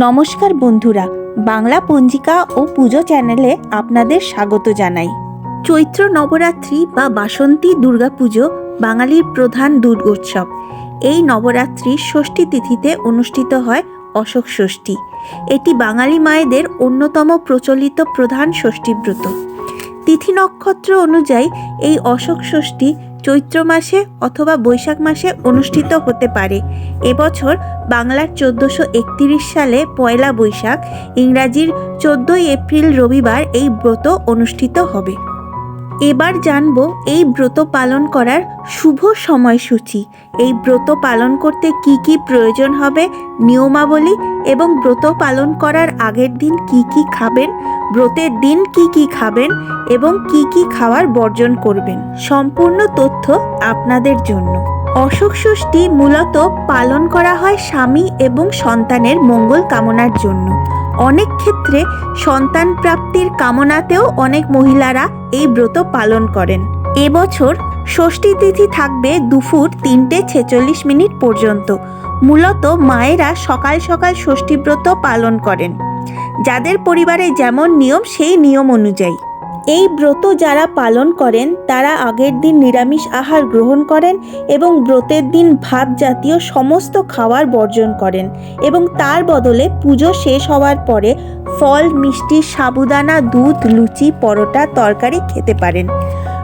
নমস্কার বন্ধুরা, বাংলা পঞ্জিকা ও পুজো চ্যানেলে আপনাদের স্বাগত জানাই। চৈত্র নবরাত্রি বা বাসন্তী দুর্গাপুজো বাঙালির প্রধান দুর্গোৎসব এই নবরাত্রির ষষ্ঠী তিথিতে অনুষ্ঠিত হয় অশোক ষষ্ঠী। এটি বাঙালি মায়েদের অন্যতম প্রচলিত প্রধান ষষ্ঠীব্রত তিথি নক্ষত্র অনুযায়ী এই অশোক ষষ্ঠী চৈত্র মাসে অথবা বৈশাখ মাসে অনুষ্ঠিত হতে পারে। এবছর বাংলার চোদ্দোশো একতিরিশ সালে পয়লা বৈশাখ, ইংরাজির চোদ্দোই এপ্রিল রবিবার এই ব্রত অনুষ্ঠিত হবে। এবার জানব এই ব্রত পালন করার শুভ সময়সূচি। এই ব্রত পালন করতে কি কি প্রয়োজন হবে, নিয়মাবলী এবং ব্রত পালন করার আগের দিন কি কি খাবেন ব্রতের দিন কি কি খাবেন এবং কি কি খাওয়ার বর্জন করবেন? সম্পূর্ণ তথ্য আপনাদের জন্য। অশোক ষষ্ঠী মূলত পালন করা হয় স্বামী এবং সন্তানের মঙ্গল কামনার জন্য। অনেক ক্ষেত্রে সন্তান প্রাপ্তির কামনাতেও অনেক মহিলারা এই ব্রত পালন করেন। এবছর ষষ্ঠী তিথি থাকবে দুপুর তিনটে ছেচল্লিশ মিনিট পর্যন্ত। মূলত মায়েরা সকাল সকাল ষষ্ঠী ব্রত পালন করেন। যাদের পরিবারে যেমন নিয়ম, সেই নিয়ম অনুযায়ী। এই ব্রত যারা পালন করেন, তারা আগের দিন নিরামিষ আহার গ্রহণ করেন এবং ব্রতের দিন ভাত জাতীয় সমস্ত খাবার বর্জন করেন এবং তার বদলে পুজো শেষ হওয়ার পরে ফল, মিষ্টি, সাবুদানা, দুধ, লুচি, পরোটা, তরকারি খেতে পারেন।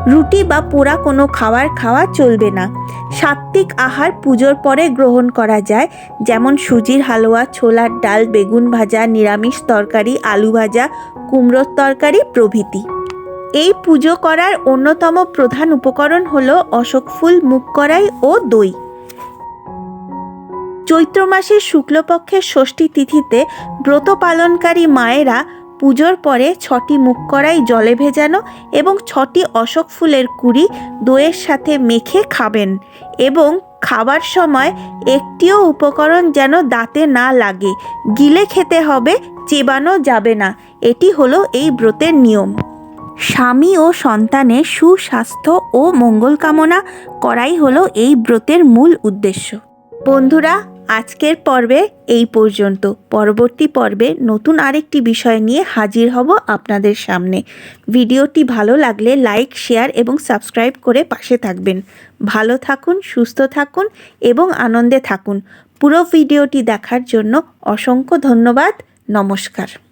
রুটি বা পোড়া কোনো খাবার খাওয়া চলবে না। সাত্ত্বিক আহার পুজোর পরে গ্রহণ করা যায়, যেমন সুজির হালুয়া, ছোলার ডাল, বেগুন ভাজা, নিরামিষ তরকারি, আলু ভাজা, কুমড়োর তরকারি প্রভৃতি। এই পুজো করার অন্যতম প্রধান উপকরণ হলো অশোক ফুল মুখ করাই ও দই। চৈত্র মাসের শুক্লপক্ষের ষষ্ঠী তিথিতে ব্রত পালনকারী মায়েরা পুজোর পরে ছটি মুখ করাই জলে ভেজানো এবং ছটি অশোক ফুলের কুড়ি দইয়ের সাথে মেখে খাবেন এবং খাবার সময় একটিও উপকরণ যেন দাঁতে না লাগে। গিলে খেতে হবে, চেবানো যাবে না। এটি হলো এই ব্রতের নিয়ম। স্বামী ও সন্তানের সুস্বাস্থ্য ও মঙ্গল কামনা করাই হলো এই ব্রতের মূল উদ্দেশ্য। বন্ধুরা আজকের পর্বে এই পর্যন্ত। পরবর্তী পর্বে নতুন আরেকটি বিষয় নিয়ে হাজির হব আপনাদের সামনে। ভিডিওটি ভালো লাগলে লাইক, শেয়ার এবং সাবস্ক্রাইব করে পাশে থাকবেন। ভালো থাকুন, সুস্থ থাকুন এবং আনন্দে থাকুন। পুরো ভিডিওটি দেখার জন্য অসংখ্য ধন্যবাদ। নমস্কার।